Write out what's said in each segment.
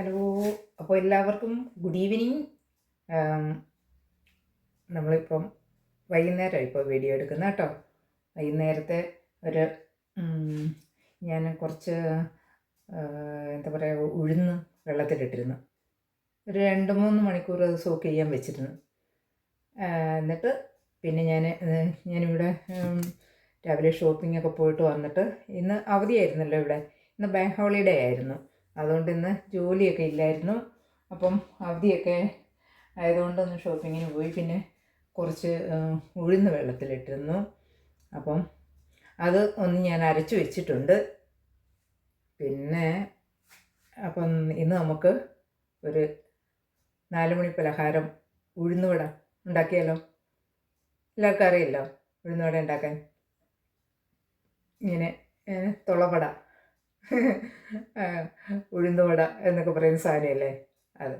Hello അപ്പോൾ എല്ലാവർക്കും good evening. നമ്മളിപ്പം വൈകുന്നേരം ഇപ്പോൾ വീഡിയോ എടുക്കുന്ന കേട്ടോ. വൈകുന്നേരത്തെ ഒരു ഞാൻ കുറച്ച് എന്താ പറയുക ഉഴുന്ന് വെള്ളത്തിലിട്ടിരുന്നു. ഒരു രണ്ട് മൂന്ന് മണിക്കൂർ അത് സോക്ക് ചെയ്യാൻ വെച്ചിരുന്നു. എന്നിട്ട് പിന്നെ ഞാൻ ഞാനിവിടെ രാവിലെ ഷോപ്പിംഗ് ഒക്കെ പോയിട്ട് വന്നിട്ട് ഇന്ന് അവധിയായിരുന്നല്ലോ ഇവിടെ. ഇന്ന് ബാങ്ക് ഹോളിഡേ ആയിരുന്നു. അതുകൊണ്ട് ഇന്ന് ജോലിയൊക്കെ ഇല്ലായിരുന്നു. അപ്പം അവധിയൊക്കെ ആയതുകൊണ്ട് ഒന്ന് ഷോപ്പിങ്ങിന് പോയി. പിന്നെ കുറച്ച് ഉഴുന്ന വെള്ളത്തിലിട്ടിരുന്നു. അപ്പം അത് ഒന്ന് ഞാൻ അരച്ചു വെച്ചിട്ടുണ്ട്. പിന്നെ അപ്പം ഇന്ന് നമുക്ക് ഒരു നാല് മണി പലഹാരം ഉഴുന്നുവട ഉണ്ടാക്കിയാലോ? എല്ലാവർക്കും അറിയില്ലോ ഉഴുന്നുവട ഉണ്ടാക്കാൻ. ഇങ്ങനെ തുളവട. ഉഴുന്നുവട എന്നൊക്കെ പറയുന്ന സാധനമല്ലേ അത്.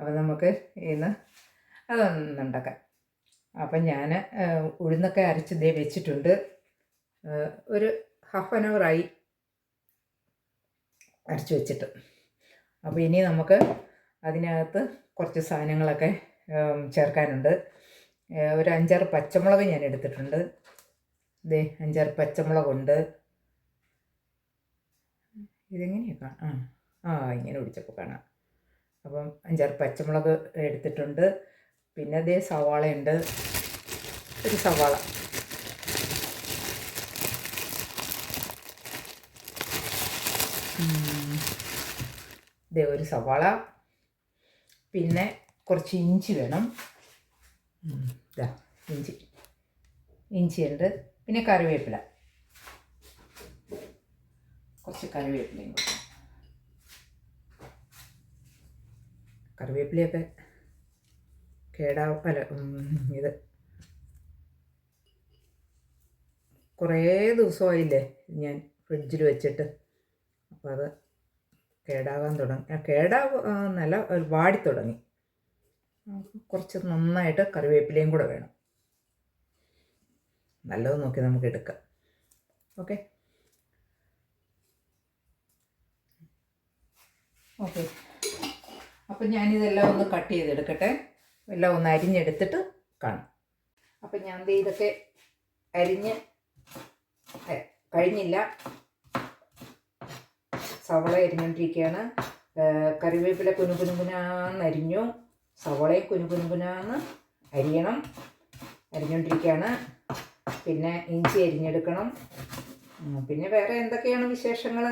അപ്പം നമുക്ക് ഇന്ന് അതൊന്നുണ്ടാക്കാം അപ്പം ഞാൻ ഉഴുന്നൊക്കെ അരച്ച് ദേ വെച്ചിട്ടുണ്ട്. ഒരു ഹാഫ് ആൻ അവറായി അരച്ച് വെച്ചിട്ട്. അപ്പോൾ ഇനി നമുക്ക് അതിനകത്ത് കുറച്ച് സാധനങ്ങളൊക്കെ ചേർക്കാനുണ്ട്. ഒരു അഞ്ചാറ് പച്ചമുളക് ഞാൻ എടുത്തിട്ടുണ്ട്. ദേ അഞ്ചാറ് പച്ചമുളകുണ്ട്. ഇതെങ്ങനെയാണ് കാണാം? ആ ഇങ്ങനെ പിടിച്ചപ്പോൾ കാണാം. അപ്പം അഞ്ചാറ് പച്ചമുളക് എടുത്തിട്ടുണ്ട്. പിന്നെ അതേ സവാളയുണ്ട്. ഒരു സവാള. ദേ ഒരു സവാള. പിന്നെ കുറച്ച് ഇഞ്ചി വേണം. ഇഞ്ചി. ഇഞ്ചിയുണ്ട്. പിന്നെ കറിവേപ്പില. കുറച്ച് കറിവേപ്പിലയും കൂടെ കറിവേപ്പിലയൊക്കെ കേടാവും. അല്ല ഇത് കുറേ ദിവസമായില്ലേ ഞാൻ ഫ്രിഡ്ജിൽ വെച്ചിട്ട്. അപ്പോൾ അത് കേടാകാൻ തുടങ്ങി. ആ, കേടാവ ആ, എന്നല്ല വാടി തുടങ്ങി. കുറച്ച് നന്നായിട്ട് കറിവേപ്പിലയും കൂടെ വേണം. നല്ലത് നോക്കി നമുക്ക് എടുക്കാം. ഓക്കെ? ഓക്കെ. അപ്പം ഞാനിതെല്ലാം ഒന്ന് കട്ട് ചെയ്തെടുക്കട്ടെ. എല്ലാം ഒന്ന് അരിഞ്ഞെടുത്തിട്ട് കാണാം. അപ്പം ഞാൻ ഇതൊക്കെ അരിഞ്ഞ് കഴിഞ്ഞില്ല. സവള അരിഞ്ഞുകൊണ്ടിരിക്കുകയാണ് കറിവേപ്പില കുനുകുനുകുനാന്ന് അരിഞ്ഞു. സവളയും കുനുകുനുകുനാന്ന് അരിയണം. അരിഞ്ഞുകൊണ്ടിരിക്കുകയാണ് പിന്നെ ഇഞ്ചി അരിഞ്ഞെടുക്കണം. പിന്നെ വേറെ എന്തൊക്കെയാണ് വിശേഷങ്ങൾ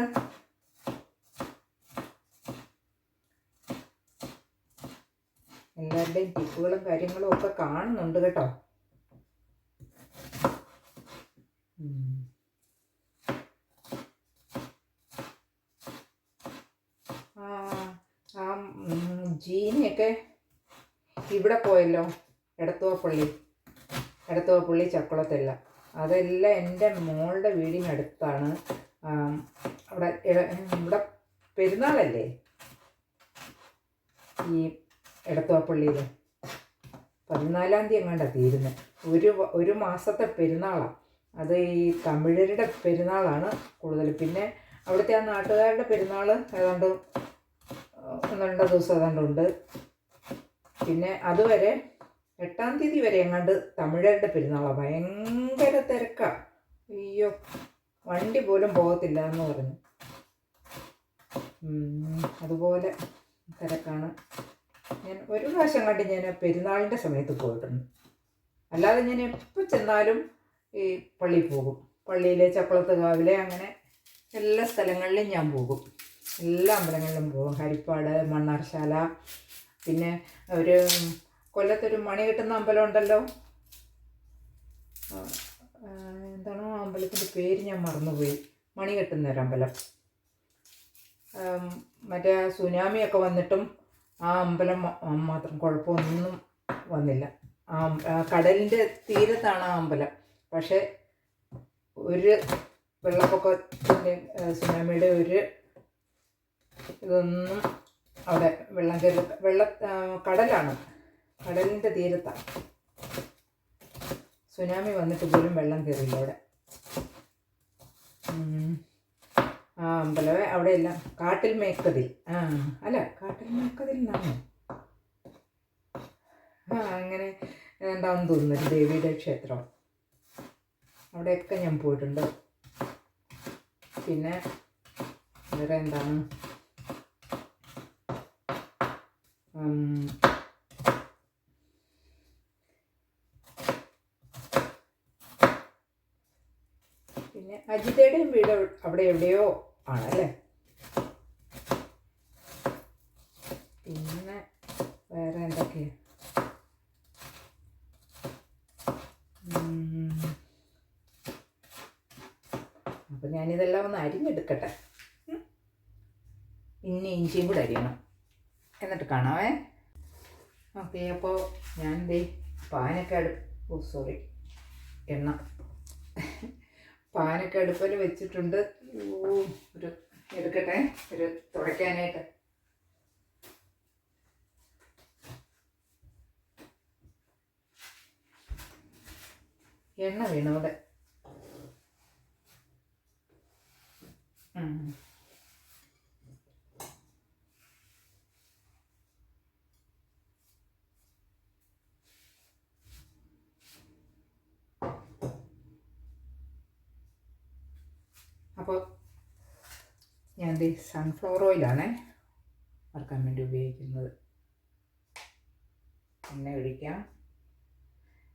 എല്ലാവരുടെയും ടിപ്പുകളും കാര്യങ്ങളും ഒക്കെ കാണുന്നുണ്ട് കേട്ടോ. ആ ജീനിയൊക്കെ ഇവിടെ പോയല്ലോ എടത്തുവപ്പള്ളി എടത്തുവപ്പള്ളി ചക്കുളത്തല്ല. അതെല്ലാം എന്റെ മോളുടെ വീടിനടുത്താണ്. അവിടെ ഇവിടെ പെരുന്നാളല്ലേ? ഈ എടത്തുവപ്പള്ളിയിൽ പതിനാലാം തീയതി എങ്ങാണ്ടാണ് തീരുന്നത് ഒരു ഒരു മാസത്തെ പെരുന്നാളാണ് അത് ഈ തമിഴരുടെ പെരുന്നാളാണ് കൂടുതൽ പിന്നെ അവിടുത്തെ ആ നാട്ടുകാരുടെ പെരുന്നാൾ ഏതാണ്ട് ഒന്ന് ദിവസം ഏതാണ്ട് ഉണ്ട്. പിന്നെ അതുവരെ എട്ടാം തീയതി വരെ എങ്ങാണ്ട് തമിഴരുടെ പെരുന്നാളാണ് ഭയങ്കര തിരക്കാണ് അയ്യോ വണ്ടി പോലും പോകത്തില്ല എന്ന് പറഞ്ഞു അതുപോലെ തിരക്കാണ്. ഞാൻ ഒരു പ്രാവശ്യം കണ്ട് ഞാൻ പെരുന്നാളിന്റെ സമയത്ത് പോയിട്ടുണ്ട്. അല്ലാതെ ഞാൻ എപ്പോൾ ചെന്നാലും ഈ പള്ളിയിൽ പോകും. പള്ളിയിലെ ചക്കുളത്ത് കാവിലെ അങ്ങനെ എല്ലാ സ്ഥലങ്ങളിലും ഞാൻ പോകും. എല്ലാ അമ്പലങ്ങളിലും പോകും. ഹരിപ്പാട് മണ്ണാർശാല പിന്നെ ഒരു കൊല്ലത്തൊരു മണി കിട്ടുന്ന അമ്പലം ഉണ്ടല്ലോ. എന്താണോ ആ അമ്പലത്തിന്റെ പേര് ഞാൻ മറന്നുപോയി. മണി കെട്ടുന്ന ഒരു അമ്പലം. മറ്റേ സുനാമിയൊക്കെ വന്നിട്ടും ആ അമ്പലം മാത്രം കുഴപ്പമൊന്നും വന്നില്ല. ആ കടലിന്റെ തീരത്താണ് ആ അമ്പലം. പക്ഷേ ഒരു വെള്ളപ്പൊക്കത്തിന്റെ സുനാമിയുടെ ഒരു ഇതൊന്നും അവിടെ വെള്ളം കയറി വെള്ള കടലാണ്. കടലിന്റെ തീരത്താണ് സുനാമി വന്നിട്ട് പോലും വെള്ളം കയറിയില്ല അവിടെ. ആ അമ്പലമേ അവിടെ എല്ലാം കാട്ടിൽ മേക്കതിൽ. ആ അല്ല കാട്ടിൽ മേക്കതിൽ നിന്നാണോ ആ അങ്ങനെ എന്താണെന്ന് തോന്നുന്നു ദേവിയുടെ ക്ഷേത്രം. അവിടെയൊക്കെ ഞാൻ പോയിട്ടുണ്ട്. പിന്നെ വേറെ എന്താണ് അജിതയുടെയും വീട് അവ- അവിടെ എവിടെയോ ആണല്ലേ പിന്നെ വേറെ എന്തൊക്കെയാ. അപ്പൊ ഞാനിതെല്ലാം ഒന്ന് അരിഞ്ഞെടുക്കട്ടെ. ഇനി ഇഞ്ചിയും കൂടെ അരിയണം. എന്നിട്ട് കാണാവേ. ഓക്കെ അപ്പോൾ ഞാൻ എന്തേ പാനൊക്കെ അടു ഓ സോറി. എണ്ണ. പാനൊക്കെ അടുപ്പിൽ വെച്ചിട്ടുണ്ട്. ഒരു എടുക്കട്ടെ ഒരു തുടയ്ക്കാനായിട്ട്. എണ്ണ വീണു അപ്പോൾ ഞാൻ ദേ സൺഫ്ലവർ ഓയിലാണ് വറുക്കാൻ വേണ്ടി ഉപയോഗിക്കുന്നത്. എണ്ണ ഒഴിക്കാം.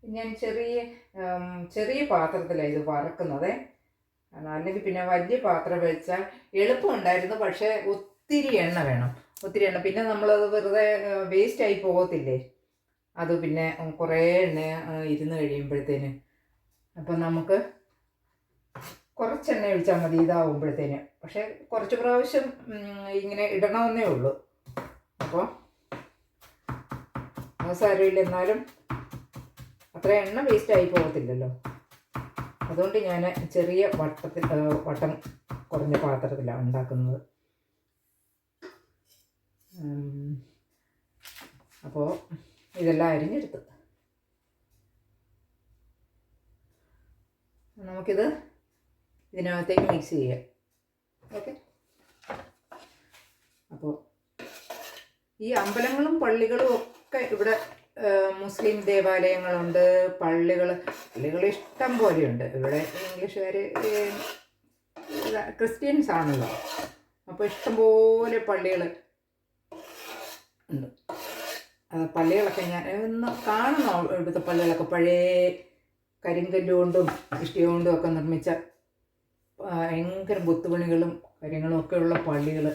ഞാൻ ചെറിയ ചെറിയ പാത്രത്തിലാണ് ഇത് വറക്കുന്നത്. അല്ലെങ്കിൽ പിന്നെ വലിയ പാത്രം വെച്ചാൽ എളുപ്പമുണ്ടായിരുന്നു പക്ഷേ ഒത്തിരി എണ്ണ വേണം. ഒത്തിരി എണ്ണ. പിന്നെ നമ്മളത് വെറുതെ വേസ്റ്റ് ആയി പോകത്തില്ലേ? അത് പിന്നെ കുറേ എണ്ണ ഇരുന്ന് കഴിയുമ്പോഴത്തേന്. അപ്പം നമുക്ക് കുറച്ച് എണ്ണ ഒഴിച്ചാൽ മതി ഇതാവുമ്പോഴത്തേന്. പക്ഷേ കുറച്ച് പ്രാവശ്യം ഇങ്ങനെ ഇടണമെന്നേ ഉള്ളൂ. അപ്പോൾ അത് സാരമില്ല. എന്നാലും അത്ര എണ്ണ വേസ്റ്റ് ആയി പോകത്തില്ലല്ലോ. അതുകൊണ്ട് ഞാൻ ചെറിയ വട്ടത്തിൽ വട്ടം കുറഞ്ഞ പാത്രത്തിലാണ് ഉണ്ടാക്കുന്നത്. അപ്പോൾ ഇതെല്ലാം അരിഞ്ഞെടുത്ത്. നമുക്കിത് ഇതിനകത്തേക്ക് മിക്സ് ചെയ്യുക ഓക്കെ അപ്പോൾ ഈ അമ്പലങ്ങളും പള്ളികളും ഒക്കെ ഇവിടെ മുസ്ലിം ദേവാലയങ്ങളുണ്ട് പള്ളികൾ പള്ളികൾ ഇഷ്ടം പോലെയുണ്ട്. ഇവിടെ ഇംഗ്ലീഷുകാർ ക്രിസ്ത്യൻസ് ആണല്ലോ. അപ്പോൾ ഇഷ്ടംപോലെ പള്ളികൾ ഉണ്ട്. അത് പള്ളികളൊക്കെ ഞാൻ ഒന്ന് കാണുന്നു ഇവിടുത്തെ പള്ളികളൊക്കെ? പഴയ കരിങ്കല്ലുകൊണ്ടും ഇഷ്ടിക കൊണ്ടും ഒക്കെ നിർമ്മിച്ച ഭയങ്കര കൊത്തുപണികളും കാര്യങ്ങളും ഒക്കെ ഉള്ള പള്ളികൾ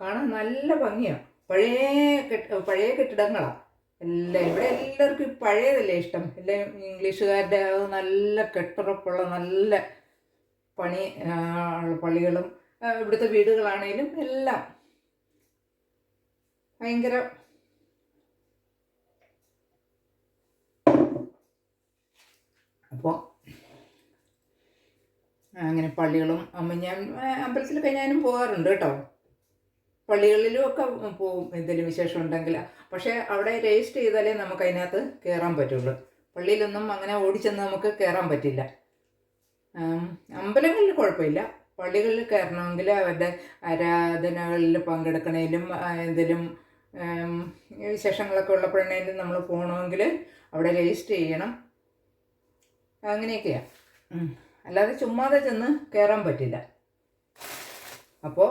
കാണാൻ നല്ല ഭംഗിയാണ് പഴയ കെട്ട പഴയ കെട്ടിടങ്ങളാണ് എല്ലാം ഇവിടെ എല്ലാവർക്കും പഴയതല്ലേ ഇഷ്ടം. എല്ലാം ഇംഗ്ലീഷുകാരുടെ നല്ല കെട്ടുറപ്പുള്ള നല്ല പണി പള്ളികളും ഇവിടുത്തെ വീടുകളാണേലും എല്ലാം ഭയങ്കര അപ്പോൾ അങ്ങനെ പള്ളികളും അമ്മ ഞാൻ അമ്പലത്തിലൊക്കെ ഞാനും പോകാറുണ്ട് കേട്ടോ. പള്ളികളിലും ഒക്കെ പോവും എന്തെങ്കിലും വിശേഷം ഉണ്ടെങ്കിൽ. പക്ഷേ അവിടെ രജിസ്റ്റർ ചെയ്താലേ നമുക്ക് അതിനകത്ത് കയറാൻ പറ്റുള്ളൂ. പള്ളിയിലൊന്നും അങ്ങനെ ഓടിച്ചെന്ന് നമുക്ക് കയറാൻ പറ്റില്ല. അമ്പലങ്ങളിൽ കുഴപ്പമില്ല. പള്ളികളിൽ കയറണമെങ്കിൽ അവരുടെ ആരാധനകളിൽ പങ്കെടുക്കണേലും എന്തെങ്കിലും വിശേഷങ്ങളൊക്കെ ഉള്ളപ്പോഴേലും നമ്മൾ പോകണമെങ്കിൽ അവിടെ രജിസ്റ്റർ ചെയ്യണം. അങ്ങനെയൊക്കെയാണ്. അല്ലാതെ ചുമ്മാതെ ചെന്ന് കയറാൻ പറ്റില്ല. അപ്പോൾ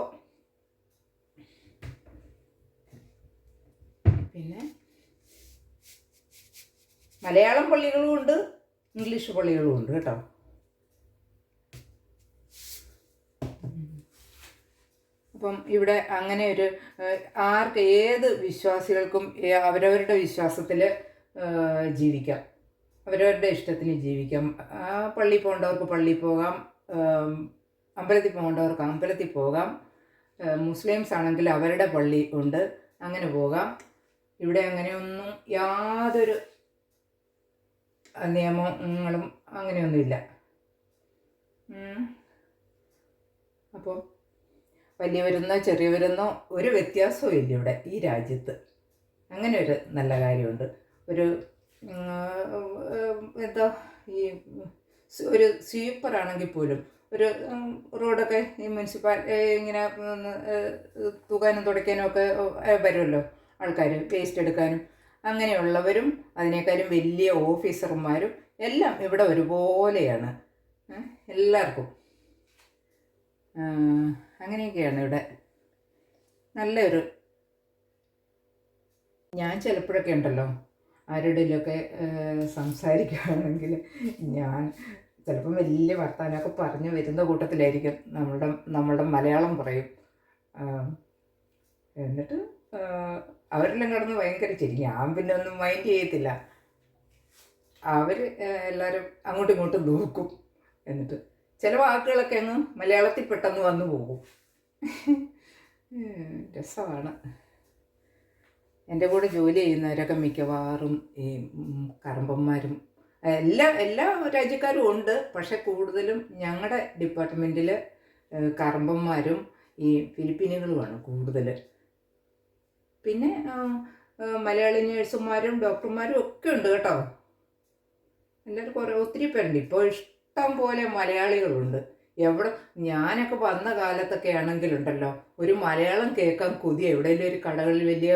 പിന്നെ മലയാളം പള്ളികളും ഉണ്ട് ഇംഗ്ലീഷ് പള്ളികളും ഉണ്ട് കേട്ടോ. അപ്പം ഇവിടെ അങ്ങനെ ഒരു ആർക്ക് ഏത് വിശ്വാസികൾക്കും അവരവരുടെ വിശ്വാസത്തിൽ ജീവിക്കാം. അവരവരുടെ ഇഷ്ടത്തിന് ജീവിക്കാം. പള്ളിയിൽ പോകേണ്ടവർക്ക് പള്ളിയിൽ പോകാം. അമ്പലത്തിൽ പോകേണ്ടവർക്ക് അമ്പലത്തിൽ പോകാം. മുസ്ലിംസ് ആണെങ്കിൽ അവരുടെ പള്ളി ഉണ്ട്. അങ്ങനെ പോകാം. ഇവിടെ അങ്ങനെയൊന്നും യാതൊരു നിയമങ്ങളും അങ്ങനെയൊന്നുമില്ല. അപ്പോൾ വലിയവരെന്നോ ചെറിയവരെന്നോ ഒരു വ്യത്യാസവും ഇല്ല ഇവിടെ ഈ രാജ്യത്ത്. അങ്ങനെ ഒരു നല്ല കാര്യമുണ്ട്. ഒരു എന്താ ഈ ഒരു സ്വീപ്പറാണെങ്കിൽ പോലും ഒരു റോഡൊക്കെ ഈ മുനിസിപ്പാൽ ഇങ്ങനെ തൂക്കാനും തുടയ്ക്കാനും ഒക്കെ വരുമല്ലോ ആൾക്കാർ വേസ്റ്റ് എടുക്കാനും. അങ്ങനെയുള്ളവരും അതിനേക്കാളും വലിയ ഓഫീസർമാരും എല്ലാം ഇവിടെ ഒരുപോലെയാണ്. എല്ലാവർക്കും. അങ്ങനെയൊക്കെയാണ് ഇവിടെ. നല്ലൊരു ഞാൻ ചിലപ്പോഴൊക്കെ ഉണ്ടല്ലോ ആരുടെയൊക്കെ സംസാരിക്കുകയാണെങ്കിൽ ഞാൻ ചിലപ്പം വലിയ വർത്തമാനമൊക്കെ പറഞ്ഞു വരുന്ന കൂട്ടത്തിലായിരിക്കും. നമ്മളുടെ നമ്മളുടെ മലയാളം പറയും. എന്നിട്ട് അവരെല്ലാം കിടന്ന് ഭയങ്കര ചിരി ഞാൻ പിന്നെ ഒന്നും മൈൻഡ് ചെയ്യത്തില്ല. അവർ എല്ലാവരും അങ്ങോട്ടും ഇങ്ങോട്ടും നോക്കും. എന്നിട്ട് ചില വാക്കുകളൊക്കെ അങ്ങ് മലയാളത്തിൽ പെട്ടെന്ന് വന്നു പോകും. രസമാണ്. എന്റെ കൂടെ ജോലി ചെയ്യുന്നവരൊക്കെ മിക്കവാറും ഈ കറമ്പന്മാരും. എല്ലാ എല്ലാ രാജ്യക്കാരും ഉണ്ട്. പക്ഷെ കൂടുതലും ഞങ്ങളുടെ ഡിപ്പാർട്ട്മെന്റിൽ കറമ്പന്മാരും ഈ ഫിലിപ്പീനുകളുമാണ് കൂടുതൽ പിന്നെ മലയാളി നേഴ്സുമാരും ഡോക്ടർമാരും ഒക്കെ ഉണ്ട് കേട്ടോ. എല്ലാവരും കുറേ ഒത്തിരി പേരുണ്ട്. ഇപ്പോൾ ഇഷ്ടം പോലെ മലയാളികളുണ്ട്. എവിടെ ഞാനൊക്കെ വന്ന കാലത്തൊക്കെ ആണെങ്കിലുണ്ടല്ലോ ഒരു മലയാളം കേൾക്കാൻ കൊതി. എവിടെയെങ്കിലും ഒരു കടകളിൽ വലിയ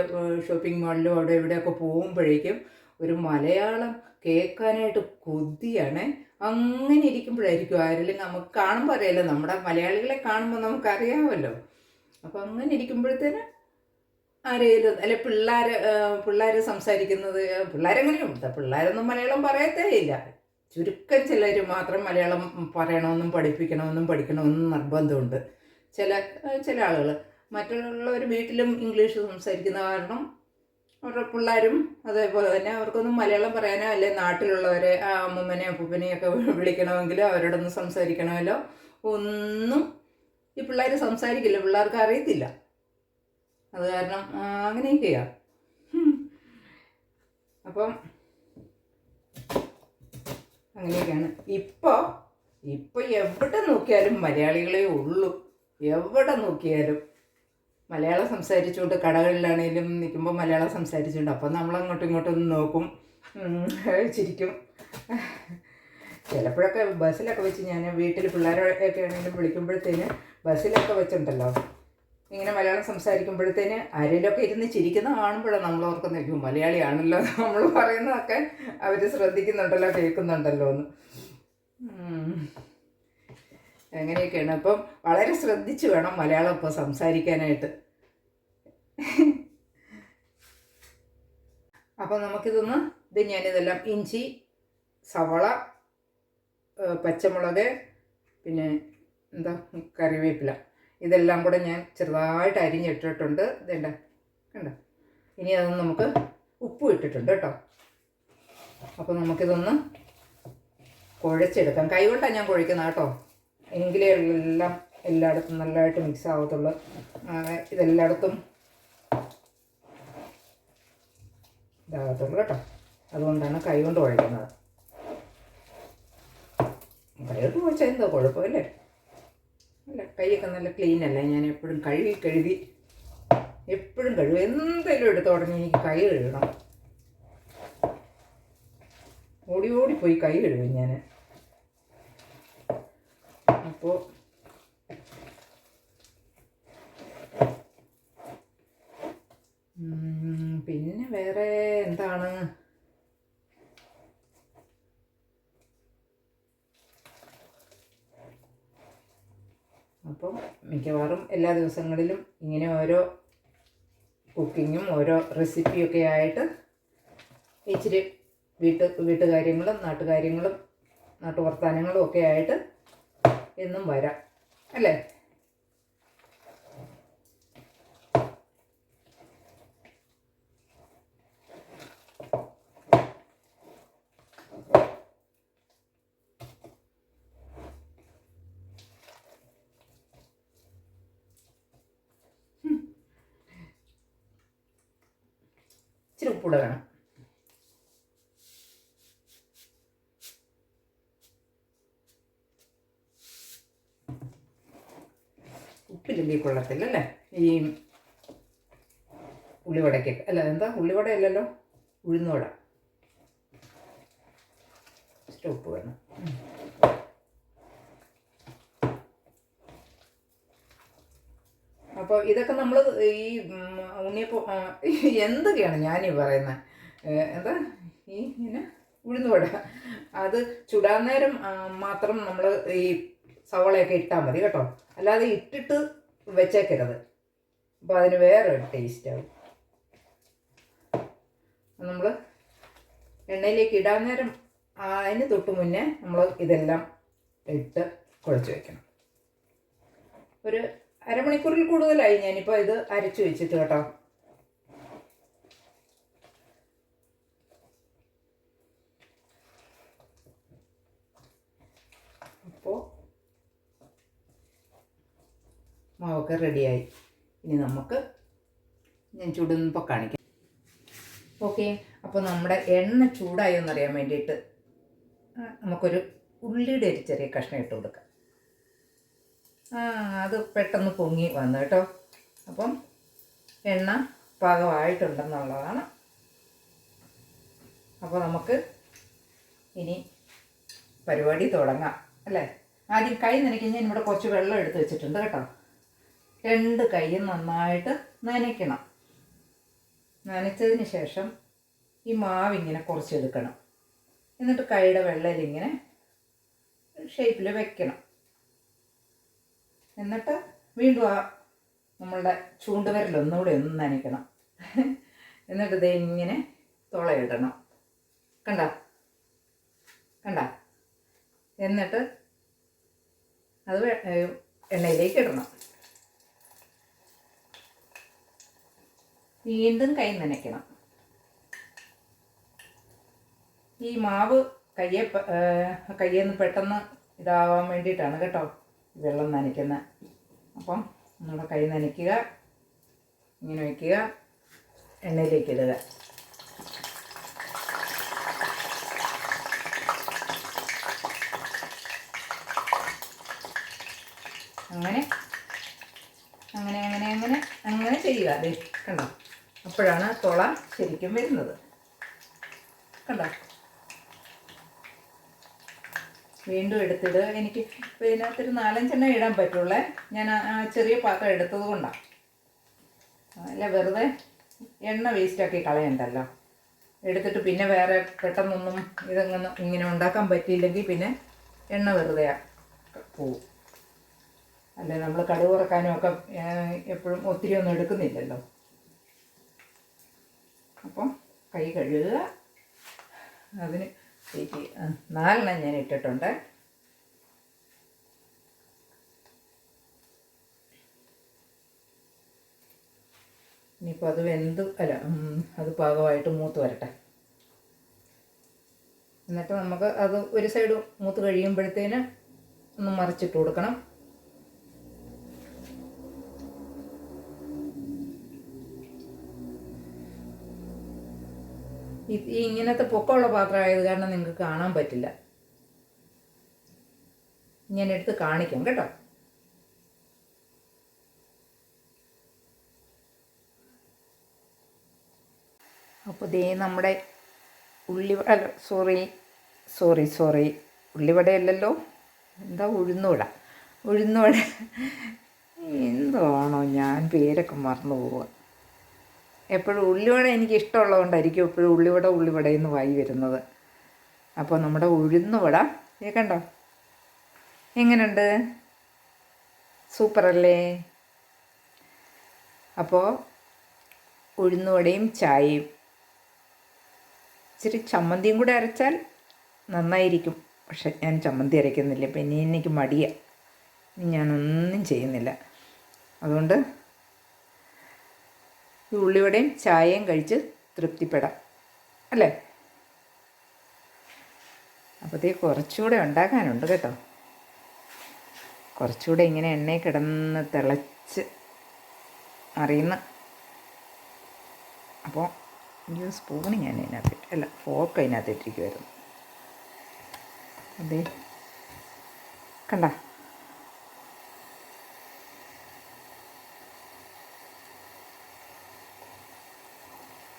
ഷോപ്പിംഗ് മാളിലോ അവിടെ എവിടെയൊക്കെ പോകുമ്പോഴേക്കും ഒരു മലയാളം കേൾക്കാനായിട്ട് കൊതിയാണ്. അങ്ങനെ ഇരിക്കുമ്പോഴായിരിക്കും ആരെങ്കിലും നമുക്ക് കാണുമ്പോൾ അറിയാലോ നമ്മുടെ മലയാളികളെ കാണുമ്പോൾ നമുക്കറിയാമല്ലോ. അപ്പം അങ്ങനെ ഇരിക്കുമ്പോഴത്തേന് ആരെങ്കിലും അല്ലെ പിള്ളേർ പിള്ളേർ സംസാരിക്കുന്നത് പിള്ളേരെങ്ങനെയും പിള്ളേരൊന്നും മലയാളം പറയത്തേ ഇല്ല. ചുരുക്കം ചിലർ മാത്രം മലയാളം പറയണമെന്നും പഠിപ്പിക്കണമെന്നും പഠിക്കണമെന്നും നിർബന്ധമുണ്ട്. ചില ചില ആളുകൾ മറ്റുള്ളവർ വീട്ടിലും ഇംഗ്ലീഷ് സംസാരിക്കുന്ന കാരണം അവരുടെ പിള്ളേരും അതേപോലെ തന്നെ അവർക്കൊന്നും മലയാളം പറയാനോ അല്ലെ നാട്ടിലുള്ളവരെ ആ അമ്മൂമ്മനെ അപ്പൂപ്പനെയൊക്കെ വിളിക്കണമെങ്കിൽ അവരോടൊന്ന് സംസാരിക്കണമല്ലോ. ഒന്നും ഈ പിള്ളേർ സംസാരിക്കില്ല. പിള്ളേർക്ക് അറിയത്തില്ല. അത് കാരണം അങ്ങനെയൊക്കെയാണ് അപ്പം അങ്ങനെയൊക്കെയാണ്. ഇപ്പോൾ ഇപ്പോൾ എവിടെ നോക്കിയാലും മലയാളികളെ ഉള്ളൂ. എവിടെ നോക്കിയാലും മലയാളം സംസാരിച്ചുകൊണ്ട് കടകളിലാണെങ്കിലും നിൽക്കുമ്പോൾ മലയാളം സംസാരിച്ചുകൊണ്ട് അപ്പോൾ നമ്മൾ അങ്ങോട്ടും ഇങ്ങോട്ടും നോക്കും. ചിരിക്കും. ചിലപ്പോഴൊക്കെ ബസ്സിലൊക്കെ വെച്ച് ഞാൻ വീട്ടിൽ പിള്ളേരൊക്കെ ആണെങ്കിലും വിളിക്കുമ്പോഴത്തേന് ബസ്സിലൊക്കെ വെച്ചിട്ടുണ്ടല്ലോ. ഇങ്ങനെ മലയാളം സംസാരിക്കുമ്പോഴത്തേന് ആരെങ്കിലുമൊക്കെ ഇരുന്ന് ചിരിക്കുന്ന കാണുമ്പോഴാണ് നമ്മൾ ഓർക്കുന്നത് "അയ്യോ, മലയാളിയാണല്ലോ നമ്മൾ പറയുന്നതൊക്കെ അവർ ശ്രദ്ധിക്കുന്നുണ്ടല്ലോ കേൾക്കുന്നുണ്ടല്ലോ എന്ന്. അങ്ങനെയൊക്കെയാണ് അപ്പം വളരെ ശ്രദ്ധിച്ച് വേണം മലയാളം ഇപ്പോൾ സംസാരിക്കാനായിട്ട്. അപ്പം നമുക്കിതൊന്ന് ഇത് ഞാനിതെല്ലാം ഇഞ്ചി സവള പച്ചമുളക് പിന്നെ എന്താ കറിവേപ്പില. ഇതെല്ലാം കൂടെ ഞാൻ ചെറുതായിട്ട് അരിഞ്ഞിട്ടിട്ടുണ്ട്. ഇതേണ്ട കണ്ടോ? ഇനി അതൊന്ന് നമുക്ക് ഉപ്പ് ഇട്ടിട്ടുണ്ട് കേട്ടോ. അപ്പോൾ നമുക്കിതൊന്ന് കുഴച്ചെടുക്കാം. കൈ കൊണ്ടാണ് ഞാൻ കുഴക്കുന്നത് കേട്ടോ. എങ്കിലേ എല്ലാം എല്ലായിടത്തും നല്ലതായിട്ട് മിക്സ് ആവത്തുള്ളൂ. ഇതെല്ലായിടത്തും ഇതാകത്തുള്ളൂ കേട്ടോ. അതുകൊണ്ടാണ് കൈ കൊണ്ട് കുഴക്കുന്നത് കൈ കൊണ്ട് കുഴച്ചാൽ എന്തോ കുഴപ്പമില്ലേ? അല്ല? കൈയൊക്കെ നല്ല ക്ലീൻ അല്ല? ഞാൻ എപ്പോഴും കഴുകി കഴുകി എപ്പോഴും കഴുകും. എന്തെങ്കിലും എടുത്ത് ഉടനെ എനിക്ക് കൈ കഴുകണം. ഓടി ഓടി പോയി കൈ കഴുകും ഞാൻ അപ്പോൾ പിന്നെ വേറെ എന്താണ്? അപ്പം മിക്കവാറും എല്ലാ ദിവസങ്ങളിലും ഇങ്ങനെ ഓരോ കുക്കിങ്ങും ഓരോ റെസിപ്പിയൊക്കെ ആയിട്ട് ഇച്ചിരി വീട്ട് വീട്ടുകാര്യങ്ങളും നാട്ടുകാര്യങ്ങളും നാട്ടുവർത്താനങ്ങളും ഒക്കെ ആയിട്ട് എന്നും വരാം. അല്ലേ? വേണം. ഉപ്പില്ലെങ്കിൽ കൊള്ളത്തില്ല അല്ലേ? ഈ ഉള്ളിവടയ്ക്ക്. അല്ല എന്താ? ഉള്ളിവട അല്ലല്ലോ ഉഴുന്നുവട ഉപ്പ് വേണം. അപ്പോൾ ഇതൊക്കെ നമ്മൾ ഈ ഉണ്ണിയപ്പം എന്തൊക്കെയാണ് ഞാനീ പറയുന്നത് എന്താ? ഈ ഇങ്ങനെ ഉഴുന്നുവട അത് ചുടാൻ നേരം മാത്രം നമ്മൾ ഈ സവളയൊക്കെ ഇട്ടാൽ മതി കേട്ടോ. അല്ലാതെ ഇട്ടിട്ട് വെച്ചേക്കരുത്. അപ്പോൾ അതിന് വേറൊരു ടേസ്റ്റ് ആവും. നമ്മൾ എണ്ണയിലേക്ക് ഇടാൻ നേരം അതിന് തൊട്ട് മുന്നേ നമ്മൾ ഇതെല്ലാം ഇട്ട് കുഴച്ച് വയ്ക്കണം ഒരു അരമണിക്കൂറിൽ കൂടുതലായി ഞാനിപ്പോൾ ഇത് അരച്ചു വെച്ചിട്ട് കേട്ടോ. അപ്പോൾ മാവൊക്കെ റെഡിയായി. ഇനി നമുക്ക് ഞാൻ ചുടുന്നപ്പോൾ കാണിക്കാം. ഓക്കെ അപ്പോൾ നമ്മുടെ എണ്ണ ചൂടായോ എന്നറിയാൻ വേണ്ടിയിട്ട് നമുക്കൊരു ഉള്ളിയുടെ ഒരു ചെറിയ കഷ്ണം ഇട്ട് കൊടുക്കാം. അത് പെട്ടെന്ന് പൊങ്ങി വന്നു കേട്ടോ. അപ്പം എണ്ണ പാകമായിട്ടുണ്ടെന്നുള്ളതാണ്. അപ്പോൾ നമുക്ക് ഇനി പരിപാടി തുടങ്ങാം അല്ലേ? ആദ്യം കൈ നനയ്ക്കാൻ ഞാൻ ഇവിടെ കുറച്ച് വെള്ളം എടുത്ത് വെച്ചിട്ടുണ്ട് കേട്ടോ. രണ്ട് കൈയും നന്നായിട്ട് നനയ്ക്കണം. നനച്ചതിന് ശേഷം ഈ മാവ് ഇങ്ങനെ കുറച്ചെടുക്കണം എന്നിട്ട് കൈയുടെ വെള്ളയിൽ ഇങ്ങനെ ഷേപ്പിൽ വെക്കണം. എന്നിട്ട് വീണ്ടും ആ നമ്മളുടെ ചൂണ്ടുവരൽ ഒന്നുകൂടി ഒന്ന് നനയ്ക്കണം. എന്നിട്ട് ഇത് ഇങ്ങനെ തുളയിടണം. കണ്ട? കണ്ട? എന്നിട്ട് അത് എണ്ണയിലേക്ക് ഇടണം. വീണ്ടും കൈ നനയ്ക്കണം. ഈ മാവ് കയ്യെ കയ്യെന്ന് പെട്ടെന്ന് ഇതാവാൻ വേണ്ടിയിട്ടാണ് കേട്ടോ. വെള്ളം നനയ്ക്കുന്നത് അപ്പം നമ്മുടെ കൈ നനയ്ക്കുക ഇങ്ങനെ വയ്ക്കുക എണ്ണയിലേക്ക് ഇടുക. അങ്ങനെ അങ്ങനെ അങ്ങനെ അങ്ങനെ അങ്ങനെ ചെയ്യുക. അതെ കണ്ടോ? അപ്പോഴാണ് തുള ശരിക്കും വരുന്നത്. കണ്ടോ? വീണ്ടും എടുത്തിടുക എനിക്ക് ഇപ്പം ഇതിനകത്തൊരു നാലഞ്ചെണ്ണം ഇടാൻ പറ്റുള്ളേ. ഞാൻ ആ ചെറിയ പാത്രം എടുത്തത് കൊണ്ടാണ് അല്ല വെറുതെ എണ്ണ വേസ്റ്റാക്കി കളയണ്ടല്ലോ. എടുത്തിട്ട് പിന്നെ വേറെ പെട്ടെന്നൊന്നും ഇതങ്ങനെ ഇങ്ങനെ ഉണ്ടാക്കാൻ പറ്റിയില്ലെങ്കിൽ പിന്നെ എണ്ണ വെറുതെ പോവും. അല്ലെ നമ്മൾ കടുക് കുറക്കാനും ഒക്കെ എപ്പോഴും ഒത്തിരി ഒന്നും എടുക്കുന്നില്ലല്ലോ. അപ്പം കൈ കഴുകുക. അതിന് ആ, നാലെണ്ണം ഞാൻ ഇട്ടിട്ടുണ്ട്. ഇനിയിപ്പോൾ അത് വെന്ത് അല്ല അത് പാകമായിട്ട് മൂത്ത് വരട്ടെ. എന്നിട്ട് നമുക്ക് അത് ഒരു സൈഡ് മൂത്ത് കഴിയുമ്പോഴത്തേന് ഒന്ന് മറിച്ചിട്ട് കൊടുക്കണം. ഈ- ഇങ്ങനത്തെ പൊക്കമുള്ള പാത്രമായത് കാരണം നിങ്ങൾക്ക് കാണാൻ പറ്റില്ല. ഞാൻ എടുത്ത് കാണിക്കാം കേട്ടോ. അപ്പോൾ ദേ നമ്മുടെ ഉള്ളി അല്ല സോറി സോറി സോറി ഉള്ളിവടയല്ലല്ലോ? എന്താ ഉഴുന്നുവട? ഉഴുന്നുവട. എന്താണോ ഞാൻ പേരൊക്കെ മറന്നു പോവുക എപ്പോഴും ഉള്ളിവട എനിക്ക് ഇഷ്ടമുള്ളതുകൊണ്ടായിരിക്കും എപ്പോഴും ഉള്ളിവട ഉള്ളിവട എന്ന് വായി വരുന്നത്. അപ്പോൾ നമ്മുടെ ഉഴുന്നുവട ഏ കണ്ടോ? എങ്ങനെയുണ്ട് സൂപ്പറല്ലേ? അപ്പോൾ ഉഴുന്നുവടയും ചായയും. ഇച്ചിരി ചമ്മന്തിയും കൂടെ അരച്ചാൽ നന്നായിരിക്കും. പക്ഷെ ഞാൻ ചമ്മന്തി അരയ്ക്കുന്നില്ല. ഇപ്പം ഇനി എനിക്ക് മടിയാണ് ഇനി ഞാനൊന്നും ചെയ്യുന്നില്ല. അതുകൊണ്ട് ഈ ഉള്ളിവടയും ചായയും കഴിച്ച് തൃപ്തിപ്പെടാം. അല്ലേ? അപ്പോഴത്തേക്ക് കുറച്ചുകൂടെ ഉണ്ടാക്കാനുണ്ട് കേട്ടോ. കുറച്ചുകൂടെ ഇങ്ങനെ എണ്ണയിൽ കിടന്ന് തിളച്ച് അറിയുന്ന അപ്പോൾ ഈ സ്പൂണ് ഞാൻ അതിനകത്ത് അല്ല ഫോക്ക് അതിനകത്ത് ഇട്ടിരിക്കുമായിരുന്നു അതെ കണ്ട?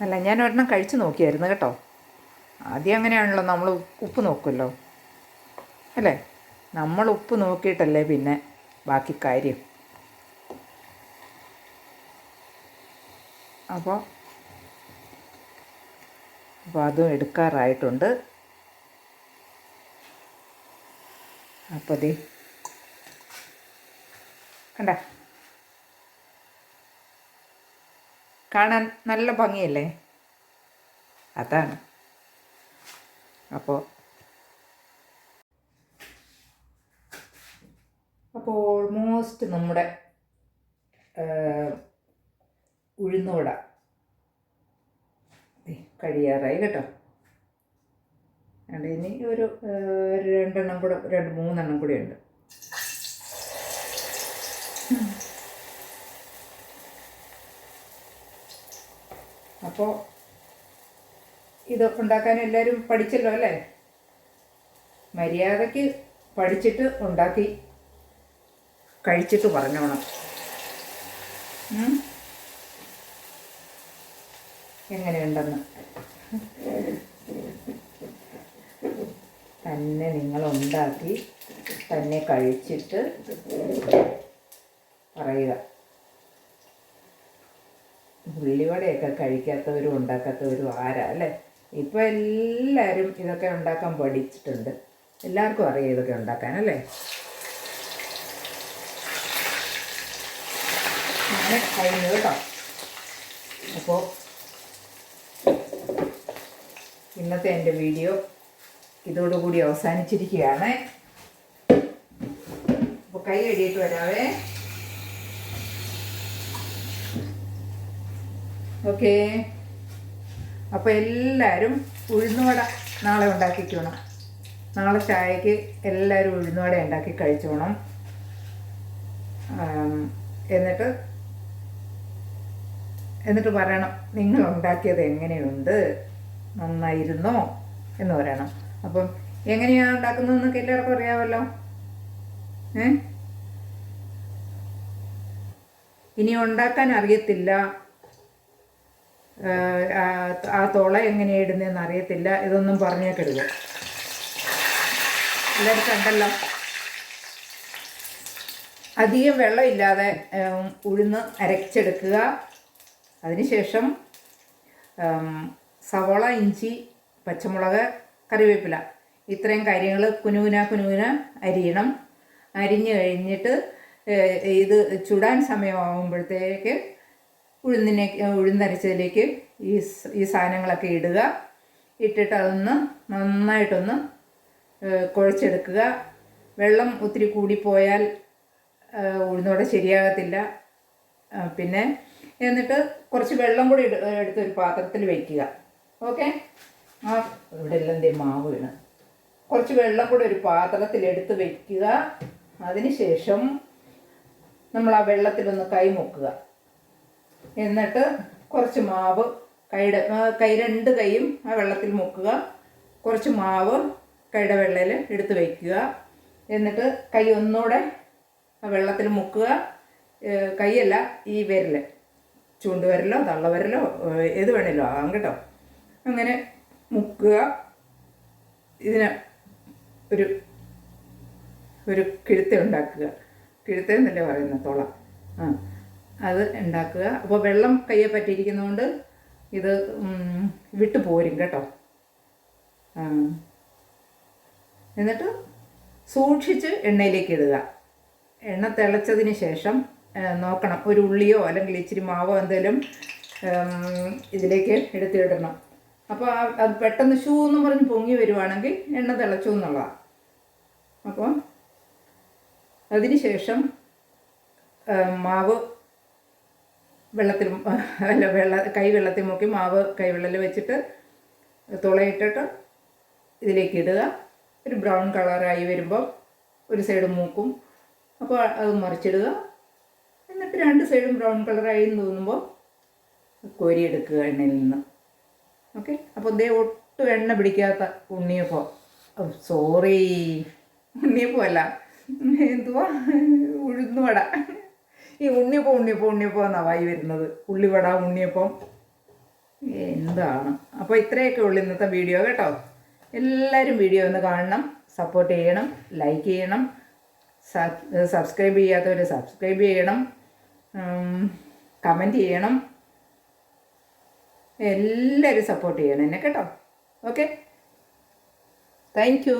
അല്ല ഞാൻ ഒരെണ്ണം കഴിച്ചു നോക്കിയായിരുന്നു കേട്ടോ. ആദ്യം അങ്ങനെയാണല്ലോ നമ്മൾ ഉപ്പ് നോക്കുമല്ലോ അല്ലേ? നമ്മൾ ഉപ്പ് നോക്കിയിട്ടല്ലേ പിന്നെ ബാക്കി കാര്യം. അപ്പോൾ അപ്പോൾ അതും എടുക്കാറായിട്ടുണ്ട്. അപ്പോൾ കണ്ട? കാണാൻ നല്ല ഭംഗിയല്ലേ? അതാണ്. അപ്പോൾ അപ്പോൾ ഓൾമോസ്റ്റ് നമ്മുടെ ഉഴുന്നുവട. കഴിയാറായി കേട്ടോ. അതുകൊണ്ട് ഇനി ഒരു രണ്ടെണ്ണം കൂടെ രണ്ട് മൂന്നെണ്ണം കൂടെ ഉണ്ട്. അപ്പോൾ ഇത് ഉണ്ടാക്കാൻ എല്ലാവരും പഠിച്ചല്ലോ അല്ലേ? മര്യാദയ്ക്ക് പഠിച്ചിട്ട് ഉണ്ടാക്കി കഴിച്ചിട്ട് പറഞ്ഞോണം? എങ്ങനെയുണ്ടെന്ന്? തന്നെ നിങ്ങൾ ഉണ്ടാക്കി തന്നെ കഴിച്ചിട്ട് പറയുക. ഉള്ളിവടയൊക്കെ കഴിക്കാത്തവരും ഉണ്ടാക്കാത്തവരും ആരാ അല്ലേ? ഇപ്പം എല്ലാവരും ഇതൊക്കെ ഉണ്ടാക്കാൻ പഠിച്ചിട്ടുണ്ട്. എല്ലാവർക്കും അറിയാം ഇതൊക്കെ ഉണ്ടാക്കാൻ അല്ലേ? അങ്ങനെ കഴിഞ്ഞു കേട്ടോ. അപ്പോൾ ഇന്നത്തെ എന്റെ വീഡിയോ ഇതോടുകൂടി അവസാനിച്ചിരിക്കുകയാണ്. അപ്പോൾ കൈ കഴുകിയിട്ട് വരാവേ. ഓക്കേ. അപ്പോൾ എല്ലാവരും ഉഴുന്നുവട നാളെ ഉണ്ടാക്കിക്കണം. നാളെ ചായക്ക് എല്ലാവരും ഉഴുന്നുവട ഉണ്ടാക്കി കഴിച്ചോണം. എന്നിട്ട് എന്നിട്ട് പറയണം നിങ്ങൾ ഉണ്ടാക്കിയത് എങ്ങനെയുണ്ട്? നന്നായിരുന്നോ? എന്ന് പറയണം. അപ്പം എങ്ങനെയാണ് ഉണ്ടാക്കുന്നതെന്നൊക്കെ എല്ലാവർക്കും അറിയാമല്ലോ. ഏ? ഇനി ഉണ്ടാക്കാൻ അറിയത്തില്ല. ആ- തുള എങ്ങനെയാണ് ഇടുന്നതെന്ന് അറിയത്തില്ല. ഇതൊന്നും പറഞ്ഞേക്കരുത്. എല്ലാവരും കണ്ടല്ലോ? അധികം വെള്ളമില്ലാതെ ഉഴുന്ന് അരച്ചെടുക്കുക. അതിനുശേഷം സവോള ഇഞ്ചി പച്ചമുളക് കറിവേപ്പില. ഇത്രയും കാര്യങ്ങൾ കുനുകുന കുനുകുന അരിയണം. അരിഞ്ഞ് കഴിഞ്ഞിട്ട് ഇത് ചുടാൻ സമയമാകുമ്പോഴത്തേക്ക് ഉഴുന്നിനെ ഉഴുന്നരച്ചതിലേക്ക് ഈ ഈ സാധനങ്ങളൊക്കെ ഇടുക. ഇട്ടിട്ട് അതൊന്ന് നന്നായിട്ടൊന്ന് കുഴച്ചെടുക്കുക. വെള്ളം ഒത്തിരി കൂടിപ്പോയാൽ ഉഴുന്നോടെ ശരിയാകത്തില്ല. പിന്നെ എന്നിട്ട് കുറച്ച് വെള്ളം കൂടി എടു- എടുത്ത് ഒരു പാത്രത്തിൽ വയ്ക്കുക ഓക്കെ? ആ ഇവിടെ എല്ലാം എന്തേ മാവ് വീണ്. കുറച്ച് വെള്ളം കൂടി ഒരു പാത്രത്തിൽ എടുത്ത് വെക്കുക. അതിനുശേഷം നമ്മൾ ആ വെള്ളത്തിലൊന്ന് കൈ മുക്കുക. എന്നിട്ട് കുറച്ച് മാവ് കൈയുടെ കൈ രണ്ട് കൈയും ആ വെള്ളത്തിൽ മുക്കുക. കുറച്ച് മാവ് കൈയുടെ വെള്ളയിൽ എടുത്ത് വയ്ക്കുക എന്നിട്ട് കൈ ഒന്നുകൂടെ ആ വെള്ളത്തിൽ മുക്കുക. കൈയല്ല ഈ വിരൽ ചൂണ്ടുവിരലോ തള്ളവിരലോ ഏത് വേണേലോ ആകാം കേട്ടോ. അങ്ങനെ മുക്കുക. ഇതിന് ഒരു ഒരു കിഴുത്ത ഉണ്ടാക്കുക. കിഴുത്തെന്നല്ലേ പറയുന്നത് തുള. ആ. അത് ഉണ്ടാക്കുക. അപ്പോൾ വെള്ളം കയ്യെ പറ്റിയിരിക്കുന്നതുകൊണ്ട് ഇത് വിട്ടു പോരും കേട്ടോ. എന്നിട്ട് സൂക്ഷിച്ച് എണ്ണയിലേക്ക് ഇടുക. എണ്ണ തിളച്ചതിന് ശേഷം നോക്കണം. ഒരു ഉള്ളിയോ അല്ലെങ്കിൽ ഇച്ചിരി മാവോ എന്തെങ്കിലും ഇതിലേക്ക് എടുത്തിടണം. അപ്പോൾ അത് പെട്ടെന്ന് ഷൂ എന്ന് പറഞ്ഞ് പൊങ്ങി വരുവാണെങ്കിൽ എണ്ണ തിളച്ചു എന്നുള്ളതാണ് അപ്പോൾ അതിന് ശേഷം മാവ് വെള്ളത്തിൽ അല്ല വെള്ള കൈ വെള്ളത്തിൽ മുക്കി മാവ് കൈവെള്ളത്തിൽ വെച്ചിട്ട് തുളയിട്ടിട്ട് ഇതിലേക്ക് ഇടുക. ഒരു ബ്രൗൺ കളറായി വരുമ്പോൾ ഒരു സൈഡ് മൂക്കും. അപ്പോൾ അത് മറിച്ചിടുക. എന്നിട്ട് രണ്ട് സൈഡും ബ്രൗൺ കളറായി എന്ന് തോന്നുമ്പോൾ കോരിയെടുക്കുക എണ്ണയിൽ നിന്ന്. ഓക്കെ? അപ്പോൾ ദേ ഒട്ടും എണ്ണ പിടിക്കാത്ത ഉണ്ണിയപ്പം. സോറി. ഉണ്ണിയപ്പം അല്ല എന്തുവാ? ഉഴുന്നുവട. ഈ ഉണ്ണിയപ്പം ഉണ്ണിയപ്പം ഉണ്ണിയപ്പം എന്നാണ് വായി വരുന്നത്? ഉള്ളിവട ഉണ്ണിയപ്പം. എന്താണ്? അപ്പോൾ ഇത്രയൊക്കെ ഉള്ളു ഇന്നത്തെ വീഡിയോ കേട്ടോ. എല്ലാവരും വീഡിയോ ഒന്ന് കാണണം സപ്പോർട്ട് ചെയ്യണം ലൈക്ക് ചെയ്യണം സബ്സ്ക്രൈബ് ചെയ്യാത്തവർ സബ്സ്ക്രൈബ് ചെയ്യണം കമന്റ് ചെയ്യണം. എല്ലാവരും സപ്പോർട്ട് ചെയ്യണം എന്നെ കേട്ടോ. Okay thank